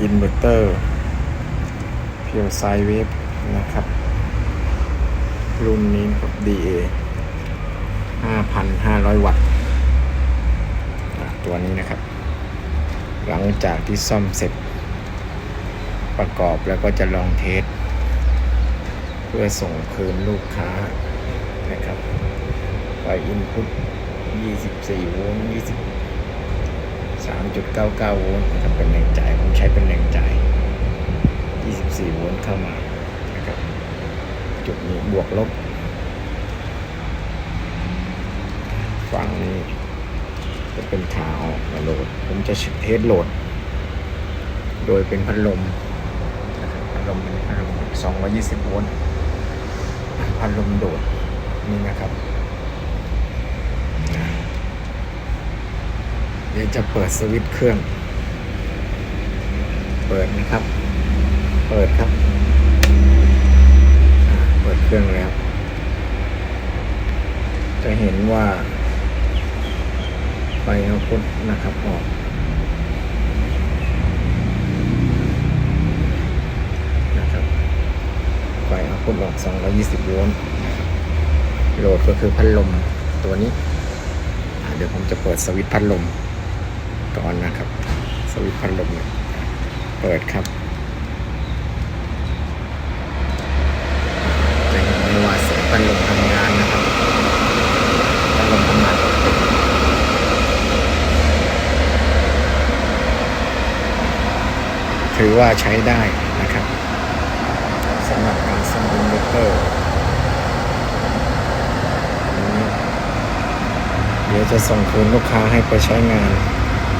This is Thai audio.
อินเวอร์เตอร์เพียวไซเวฟนะครับ รุ่นนี้นะครับ DA 5,500 วัตต์ตัวนี้นะครับ หลังจากที่ซ่อมเสร็จ ประกอบแล้วก็จะลองเทส เพื่อส่งคืนลูกค้านะครับไฟอินพุต24 โวลต์20 3.99 โวลต์นะครับเป็นแรงจ่ายผมใช้เป็นแรงจ่าย 24 โวลต์เข้ามานะครับจุดนี้บวกลบฝั่งนี้จะเป็นขาออกมาโหลด ผมจะเทสโหลด โดยเป็นพัดลมนะครับพัดลมเป็นพัดลม220 โวลต์พัดลมโดดนี่นะครับ เดี๋ยวจะเปิดสวิตช์เครื่อง เปิดนะครับ เปิดครับ เปิดเครื่องแล้ว จะเห็นว่า ไฟเอาพุทนะครับออกนะครับ ไฟเอาพุทออก 220 โวลต์นะครับโหลดก็คือพัดลมตัวนี้ เดี๋ยวผมจะเปิดสวิตช์พัดลม ก่อนนะครับ สวิตช์พัดลมเปิดครับจะเห็นได้ว่าเสียพัดลมทำงานนะครับพัดลมทำงานถือว่าใช้ได้นะครับสำหรับการซ่อมอินเวอร์เตอร์เดี๋ยวจะส่งคืนลูกค้าให้ไปใช้งาน